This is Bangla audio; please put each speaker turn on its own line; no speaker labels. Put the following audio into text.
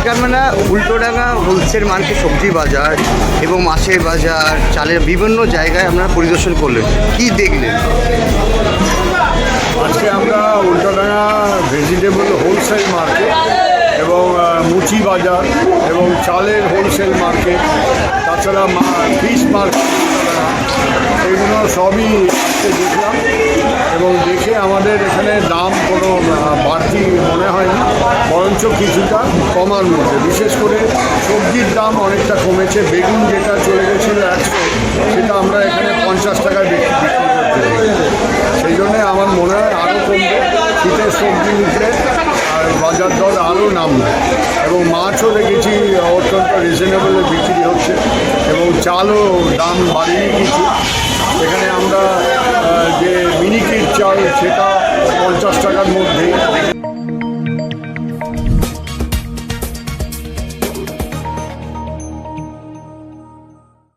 আজকে আমরা উল্টোডাঙ্গা হোলসেল মার্কেট সবজি বাজার এবং মাছের বাজার, চালের বিভিন্ন জায়গায় আমরা পরিদর্শন করলেন। কি দেখলেন?
আজকে আমরা উল্টাডাঙ্গা ভেজিটেবল হোলসেল মার্কেট এবং মুচি বাজার এবং চালের হোলসেল মার্কেট তাছাড়া ফিশ মার্কেট এগুলো সবই দেখলাম এবং দেখে আমাদের এখানে দাম কোনো বাড়তি মনে বরঞ্চ কিছুটা কমার মধ্যে বিশেষ করে সবজির দাম অনেকটা কমেছে। বেগুন যেটা চলে গেছিল একশো, সেটা আমরা এখানে পঞ্চাশ টাকায় বিক্রি করতে। সেই জন্য আমার মনে হয় আরও কমবে। শীতের সবজি নিতে আর বাজার দর আরও নামবে। এবং মাছও দেখেছি অত্যন্ত রিজনেবলে বিক্রি হচ্ছে এবং চালও দাম বাড়িয়ে কিছু এখানে আমরা যে মিনিকিট চাল, সেটা পঞ্চাশ টাকার মধ্যেই